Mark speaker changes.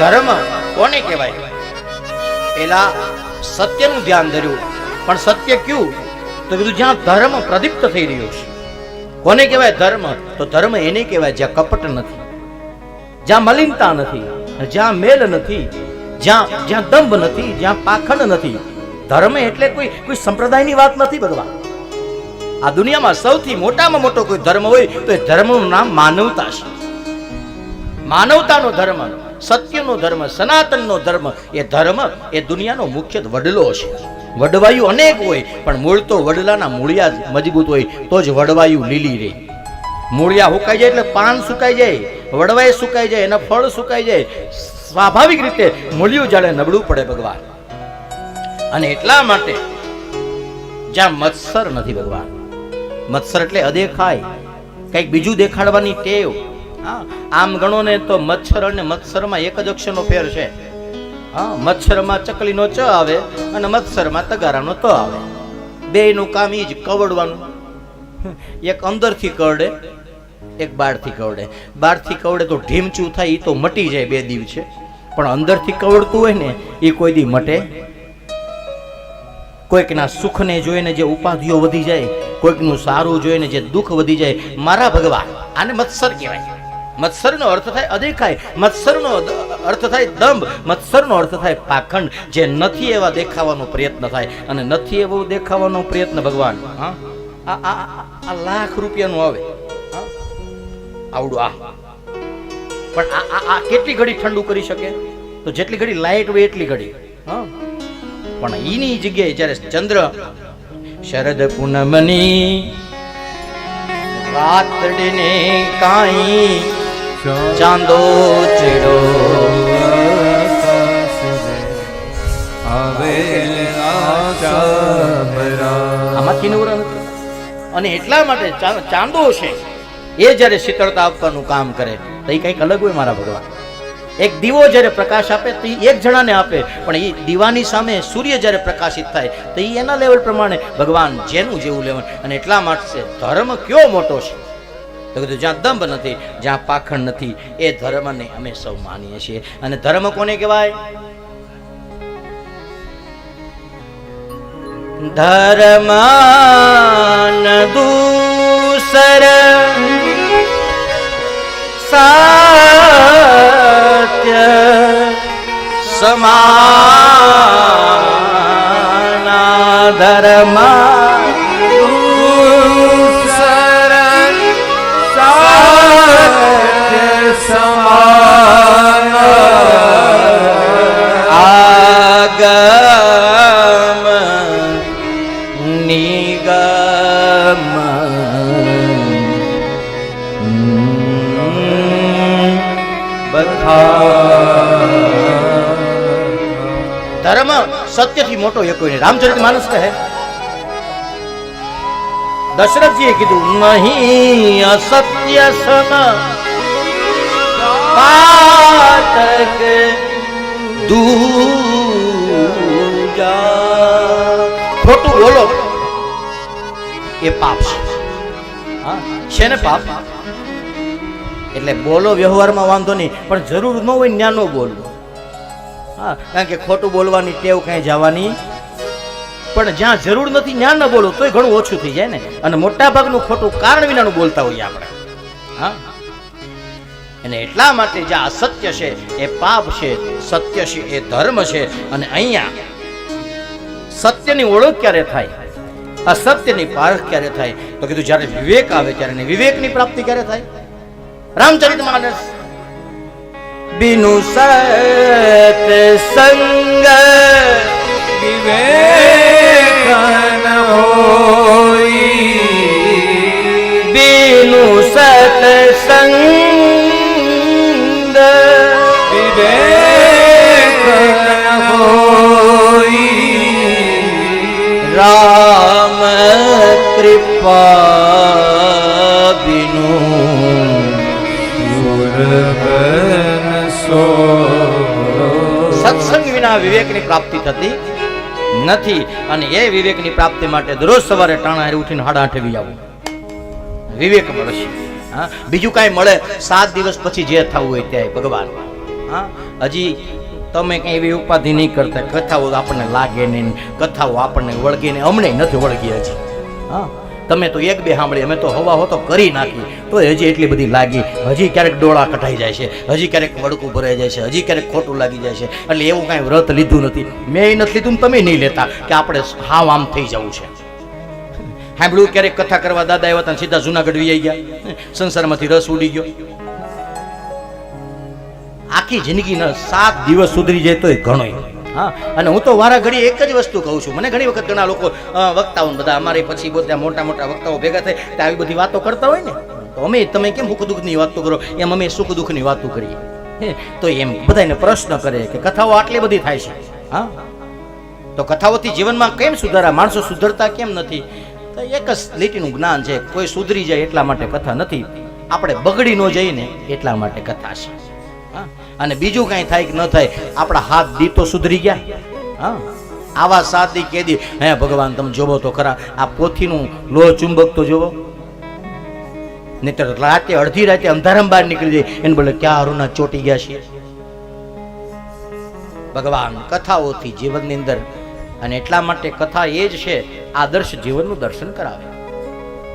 Speaker 1: ધર્મ કોને કહેવાય? પેલા સત્યનું ધ્યાન ધર્યું. પણ સત્ય કયું? તો કીધું, જ્યાં ધર્મ પ્રદીપ્ત થઈ રહ્યો છે. કોને કહેવાય ધર્મ? તો ધર્મ એને કહેવાય જ્યાં કપટ નથી, જ્યાં મલિનતા નથી, જ્યાં મેલ નથી, જ્યાં જ્યાં દંભ નથી, જ્યાં પાખંડ નથી. ધર્મ એટલે કોઈ કોઈ સંપ્રદાયની વાત નથી ભગવાન. આ દુનિયામાં સૌથી મોટામાં મોટો કોઈ ધર્મ હોય તો એ ધર્મનું નામ માનવતા છે. માનવતાનો ધર્મ. સત્યનો ધર્મ, સનાતનનો ધર્મ, એ ધર્મ એ દુનિયાનો મુખ્ય વડલો છે. વડવાયુ અનેક હોય, પણ મૂળ તો વડલાના મૂળિયા મજબૂત હોય, તો જ વડવાયુ લીલી રહે મૂળિયા સુકાઈ જાય એટલે પાન સુકાઈ જાય, વડવાય સુકાઈ જાય, એના ફળ સુકાઈ જાય. સ્વાભાવિક રીતે મૂળિયું જાણે નબળું પડે ભગવાન. અને એટલા માટે જ્યાં મત્સર નથી ભગવાન. મત્સર એટલે અદેખાય. કંઈક બીજું દેખાડવાની ટેવ. હા, આમ ગણો ને તો મચ્છર અને મત્સરમાં એક જ અક્ષરનો ફેર છે. હા, મચ્છરમાં ચકલીનો ચ આવે અને મત્સરમાં તગારાનો ત આવે. બેયનું કામ એ જ કવડવાનું. એક અંદરથી કરડે એક બહારથી કવડે. બહારથી કવડે તો ઢીમચું થાય એ તો મટી જાય બે દિવસે પણ અંદરથી કવડતું હોય ને એ કોઈ દી મટે. કોઈકના સુખને જોઈને જે ઉપાધિઓ વધી જાય, કોઈકનું સારું જોઈને જે દુઃખ વધી જાય, મારા ભગવાન, આને મત્સર કહેવાય. મત્સરનો અર્થ થાય અદેખાય, મત્સરનો અર્થ થાય દંભ, મત્સરનો અર્થ થાય પાખંડ, જે નથી એવા દેખાવાનો પ્રયત્ન થાય. અને નથી એવો દેખાવાનો પ્રયત્ન ભગવાન, હા? આ આ લાખ રૂપિયાનું આવે. આવડું, આ. પણ આ આ આ કેટલી ઘડી ઠંડુ કરી શકે? તો જેટલી ઘડી લાઈટ હોય એટલી ઘડી, હા? પણ એની જગ્યાએ જ્યારે ચંદ્ર શરદ પૂનમની રાતડીને કાંઈ ચાંદો ચીડો. આમાંથી નવરા અને એટલા માટે ચાંદો છે. એ જ્યારે શીતળતા આપવાનું કામ કરે તો એ કંઈક અલગ હોય મારા ભગવાન. એક દીવો જ્યારે પ્રકાશ આપે તો એ એક જણાને આપે પણ એ દીવાની સામે સૂર્ય જ્યારે પ્રકાશિત થાય તો એ એના લેવલ પ્રમાણે ભગવાન જેનું જેવું લેવલ અને એટલા માટે ધર્મ કયો મોટો છે? તો કીધું, જ્યાં દંભ નથી, જ્યાં પાખંડ નથી, એ ધર્મને અમે સૌ માનીએ છીએ. અને ધર્મ કોને કહેવાય? ધર્માન દૂસર સત્ય સમાના ધર્મ સત્યથી મોટો એક કોઈ નહીં રામચરિત માનસ કહે. દશરથજીએ કીધું, નહીં, અસત્ય સમ પાતક દૂજા. ખોટું બોલો, એ પાપ છે. હા છે ને પાપ? એટલે બોલો, વ્યવહારમાં વાંધો નહીં, પણ જરૂર ન હોય ત્યાં બોલવું. હા, કારણ કે ખોટું બોલવાની ટેવ કાંઈ જવાની. પણ જ્યાં જરૂર નથી ત્યાં ન બોલો, તોય ઘણું ઓછું થઈ જાય ને. અને મોટા ભાગનું ખોટું કારણ વિનાનું બોલતા હોઈએ આપણે. હા? અને એટલા માટે જે અસત્ય છે, એ પાપ છે, સત્ય છે, એ ધર્મ છે. અને અહીંયા સત્યની ઓળખ ક્યારે થાય? અસત્યની પારખ ક્યારે થાય? તો કીધું જ્યારે વિવેક આવે ત્યારે વિવેકની પ્રાપ્તિ ક્યારે થાય? રામચરિત માનસ. બિનુ સત સંગ. બિનુ સત સંગ. રામ કૃપા. વિના વિવેકની પ્રાપ્તિ થતી નથી. અને એ વિવેકની પ્રાપ્તિ માટે દરરોજ સવારે ટાણા ઉઠીને હાડા આઠે આવું. વિવેક મળશે હા? બીજું કાંઈ મળે? સાત દિવસ પછી જે થવું હોય ત્યાં ભગવાન. હા? હજી તમે કંઈ એવી ઉપાધિ નહીં કરતા. કથાઓ આપણને લાગે નહીં કથાઓ આપણને વળગે નહીં. અમને નથી વળગી હજી. હા? તમે તો એક બે સાંભળી અમે તો હવા હો તો કરી નાખી. તો હજી એટલી બધી લાગી. હજી ક્યારેક ડોળા કટાઈ જાય છે, હજી ક્યારેક વડકું ભરાઈ જાય છે, હજી ક્યારેક ખોટું લાગી જાય છે. એટલે એવું કાંઈ વ્રત લીધું નથી. મેં નથી લીધું તમે નહીં લેતા કે આપણે હાવ આમ થઈ જવું છે. સાંભળ્યું ક્યારેક કથા કરવા દાદા આવ્યા હતા સીધા જુનાગઢ વી ગયા. સંસારમાંથી રસ ઉડી ગયો. આખી જિંદગીના સાત દિવસ સુધરી જાય તોય ઘણો હા. અને હું તો વારા ઘડી એક જ વસ્તુ કહું છું. મને ઘણી વખત ઘણા લોકો વક્તાઓ બધા અમારે પછી બધા મોટા મોટા વક્તાઓ ભેગા થાય, તો આવી બધી વાતો કરતા હોય ને? તો અમે, તમે કેમ સુખ દુઃખની વાતો કરો? એમ અમે સુખ દુઃખની વાતો કરીએ. તો એમ બધાને પ્રશ્ન કરે કે કથાઓ આટલી બધી થાય છે. હા? તો કથાઓથી જીવનમાં કેમ સુધારા? માણસો સુધરતા કેમ નથી? તો એક જ લીટીનું જ્ઞાન છે, કોઈ સુધરી જાય એટલા માટે કથા નથી. આપણે બગડી ન જઈને એટલા માટે કથા છે. હા? અને બીજું કાંઈ થાય કે ન થાય, આપણા હાથ દી તો સુધરી ગયા. હા. આવા સાદી કેદી હે ભગવાન, તમે જોવો તો ખરા, આ પોથીનું લોહ ચુંબક તો જોવો. નહીતર રાતે, અડધી રાતે અંધારામાં બહાર નીકળી જાય, એને બોલે, ક્યાં અરુણા ચોટી ગયા છે ભગવાન, કથાઓથી જીવનની અંદર, અને એટલા માટે કથા એ જ છે, આદર્શ જીવનનું દર્શન કરાવે.